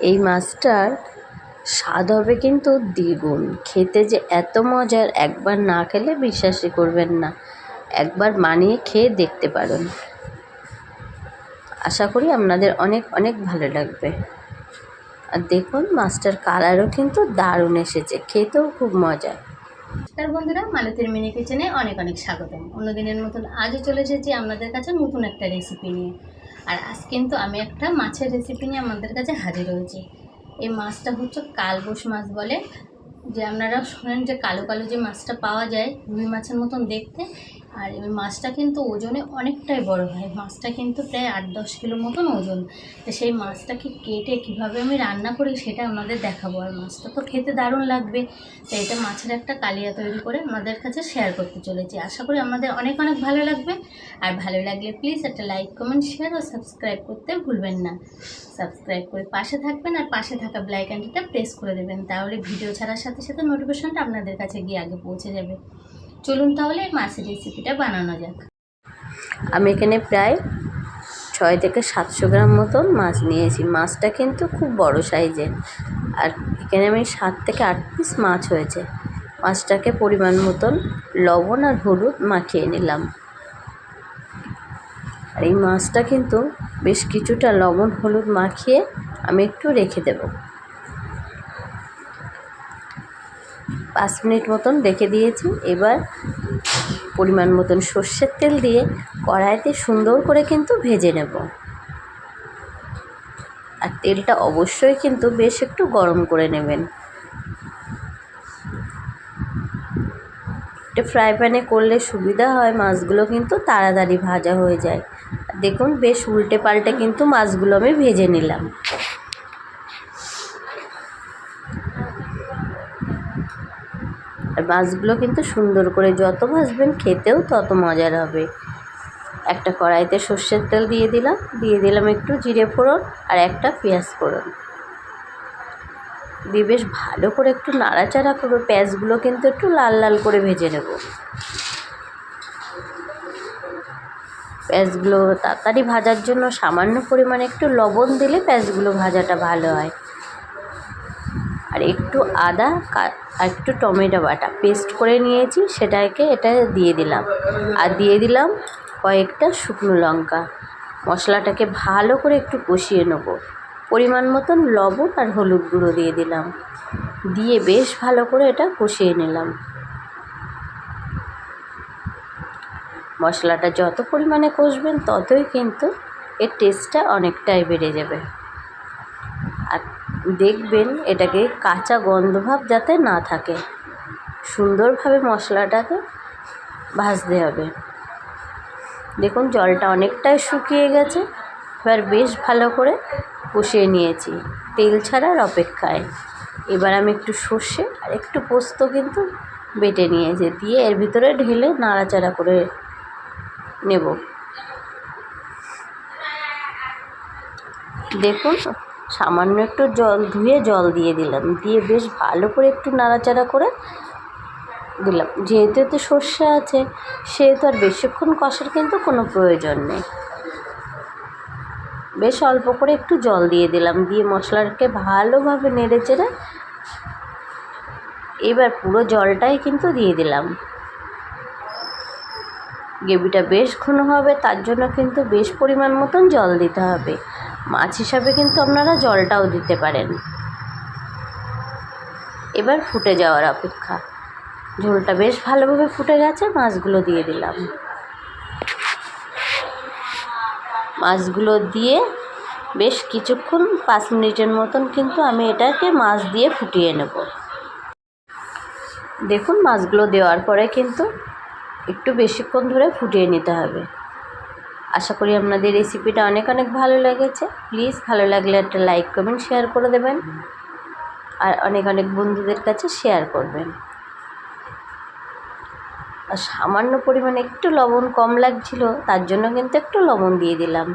এই মাছটার স্বাদ হবে কিন্তু দ্বিগুণ। খেতে যে এত মজার, একবার না খেলে বিশ্বাসই করবেন না। একবার বানিয়ে খেয়ে দেখতে পারেন। আশা করি আপনাদের অনেক অনেক ভালো লাগবে। আর দেখুন, মাছটার কালারও কিন্তু দারুণ এসেছে। খেতেও খুব মজা। নমস্কার বন্ধুরা, মালতীর মিনি কিচেনে অনেক অনেক স্বাগতম। অন্যদিনের মতন আজও চলে এসেছি আপনাদের কাছে নতুন একটা রেসিপি নিয়ে। আর আজ কিন্তু আমি একটা মাছের রেসিপি নিয়ে আমাদের কাছে হাজির হয়েছি। এই মাছটা হচ্ছে কালবোস মাছ বলে। যে আপনারা শোনেন যে কালো কালো যে মাছটা পাওয়া যায়, রুই মাছের মতন দেখতে। আর এই মাছটা কিন্তু ওজনে অনেকটাই বড় হয়। মাছটা কিন্তু প্রায় আট দশ কিলো মতন ওজন। তো সেই মাছটাকে কেটে কীভাবে আমি রান্না করি সেটা আপনাদের দেখাবো। আর মাছটা তো খেতে দারুণ লাগবে। তো এটা মাছের একটা কালিয়া তৈরি করে আমাদের কাছে শেয়ার করতে চলেছি। আশা করি আমাদের অনেক অনেক ভালো লাগবে। আর ভালো লাগলে প্লিজ একটা লাইক কমেন্ট শেয়ার ও সাবস্ক্রাইব করতে ভুলবেন না। সাবস্ক্রাইব করে পাশে থাকবেন আর পাশে থাকা ব্ল্যাক আইকনটা প্রেস করে দেবেন, তাহলে ভিডিও ছাড়ার সাথে সাথে নোটিফিকেশনটা আপনাদের কাছে গিয়ে আগে পৌঁছে যাবে। চলুন তাহলে মাছের রেসিপিটা বানানো যাক। আমি এখানে প্রায় ছয় থেকে সাতশো গ্রাম মতন মাছ নিয়েছি। মাছটা কিন্তু খুব বড় সাইজের। আর এখানে আমি সাত থেকে আট পিস মাছ হয়েছে। মাছটাকে পরিমাণ মতন লবণ আর হলুদ মাখিয়ে নিলাম। আর এই মাছটা কিন্তু বেশ কিছুটা লবণ, হলুদ মাখিয়ে আমি একটু রেখে দেব। পাঁচ মিনিট মতন রেখে দিয়েছি। এবার পরিমাণ মতন সর্ষের তেল দিয়ে কড়াইতে সুন্দর করে কিন্তু ভেজে নেব। আর তেলটা অবশ্যই কিন্তু বেশ একটু গরম করে নেবেন। এটা ফ্রাই প্যানে করলে সুবিধা হয়, মাছগুলো কিন্তু তাড়াতাড়ি ভাজা হয়ে যায়। দেখুন, বেশ উল্টে পাল্টে কিন্তু মাছগুলো আমি ভেজে নিলাম। আর মাছগুলো কিন্তু সুন্দর করে যত ভাজবেন খেতেও তত মজার হবে। একটা কড়াইতে সর্ষের তেল দিয়ে দিলাম দিয়ে দিলাম একটু জিরে ফোড়ন আর একটা পেঁয়াজ ফোড়ন। দিয়ে বেশ ভালো করে একটু নাড়াচাড়া করব পেঁয়াজগুলো কিন্তু একটু লাল লাল করে ভেজে নেব। পেঁয়াজগুলো তাড়াতাড়ি ভাজার জন্য সামান্য পরিমাণে একটু লবণ দিলে পেঁয়াজগুলো ভাজাটা ভালো হয়। আর একটু আদা আর একটু টমেটো বাটা পেস্ট করে নিয়েছি, সেটাকে এটা দিয়ে দিলাম। আর দিয়ে দিলাম কয়েকটা শুকনো লঙ্কা। মশলাটাকে ভালো করে একটু কষিয়ে নেব। পরিমাণ মতন লবণ আর হলুদ গুঁড়ো দিয়ে দিলাম। দিয়ে বেশ ভালো করে এটা কষিয়ে নিলাম। মশলাটা যত পরিমাণে কষবেন ততই কিন্তু এর টেস্টটা অনেকটাই বেড়ে যাবে। আর দেখবেন এটাকে কাঁচা গন্ধভাব যাতে না থাকে, সুন্দরভাবে মশলাটাকে ভাজতে হবে। দেখুন, জলটা অনেকটাই শুকিয়ে গেছে, এবার বেশ ভালো করে কষিয়ে নিয়েছি। তেল ছাড়ার অপেক্ষায়। এবার আমি একটু সর্ষে আর একটু পোস্ত কিন্তু বেটে নিয়েছি, দিয়ে এর ভিতরে ঢেলে নাড়াচাড়া করে নেব। দেখুন, সামান্য একটু জল ধুয়ে জল দিয়ে দিলাম। দিয়ে বেশ ভালো করে একটু নাড়াচাড়া করে দিলাম। যেহেতু এতে সর্ষে আছে, সেহেতু আর বেশিক্ষণ কষার কিন্তু কোনো প্রয়োজন নেই। বেশ অল্প করে একটু জল দিয়ে দিলাম। দিয়ে মশলাটাকে ভালোভাবে নেড়ে চেড়ে এবার পুরো জলটাই কিন্তু দিয়ে দিলাম। গ্রেভিটা বেশ ঘন হবে, তার জন্য কিন্তু বেশ পরিমাণ মতন জল দিতে হবে। মাছ হিসাবে কিন্তু আপনারা জলটাও দিতে পারেন। এবার ফুটে যাওয়ার অপেক্ষা। ঝোলটা বেশ ভালোভাবে ফুটে গেছে, মাছগুলো দিয়ে দিলাম। মাছগুলো দিয়ে বেশ কিছুক্ষণ, পাঁচ মিনিটের মতন কিন্তু আমি এটাকে মাছ দিয়ে ফুটিয়ে নেব। দেখুন, মাছগুলো দেওয়ার পরে কিন্তু একটু বেশিক্ষণ ধরে ফুটিয়ে নিতে হবে। আশা করি আপনাদের রেসিপিটা অনেক অনেক ভালো লেগেছে। প্লিজ ভালো লাগলে একটা লাইক কমেন্ট শেয়ার করে দেবেন। আর অনেক অনেক বন্ধুদের কাছে শেয়ার করবেন। আর সামান্য পরিমাণে একটু লবণ কম লাগছিল, তার জন্য কিন্তু একটু লবণ দিয়ে দিলাম।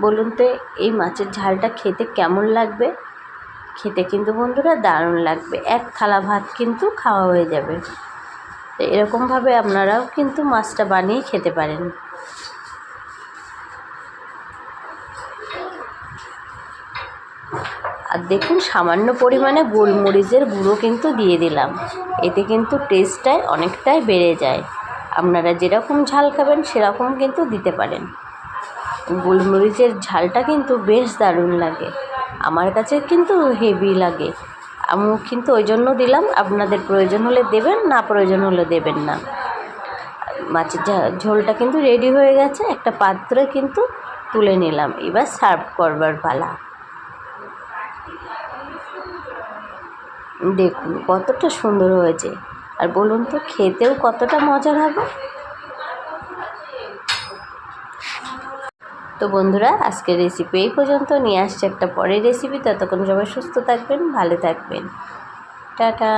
বলুন তো, এই মাছের ঝালটা খেতে কেমন লাগবে? খেতে কিন্তু বন্ধুরা দারুণ লাগবে। এক থালা ভাত কিন্তু খাওয়া হয়ে যাবে। তো এরকমভাবে আপনারাও কিন্তু মাছটা বানিয়ে খেতে পারেন। আর দেখুন, সামান্য পরিমাণে গোলমরিচের গুঁড়ো কিন্তু দিয়ে দিলাম। এতে কিন্তু টেস্টটাই অনেকটাই বেড়ে যায়। আপনারা যেরকম ঝাল খাবেন, সেরকম কিন্তু দিতে পারেন। গোলমরিচের ঝালটা কিন্তু বেশ দারুণ লাগে। আমার কাছে কিন্তু হেভি লাগে। কিন্তু ওই জন্য দিলাম। আপনাদের প্রয়োজন হলে দেবেন, না প্রয়োজন হলে দেবেন না। মাছের ঝোলটা কিন্তু রেডি হয়ে গেছে। একটা পাত্রে কিন্তু তুলে নিলাম। এবার সার্ভ করবার পালা। দেখুন কতটা সুন্দর হয়েছে। আর বলুন তো, খেতেও কতটা মজার হবে? তো বন্ধুরা, আজকের রেসিপি এই পর্যন্ত। নিয়ে আসছে একটা পরের রেসিপি ততক্ষণ সবাই সুস্থ থাকবেন, ভালো থাকবেন। টাটা।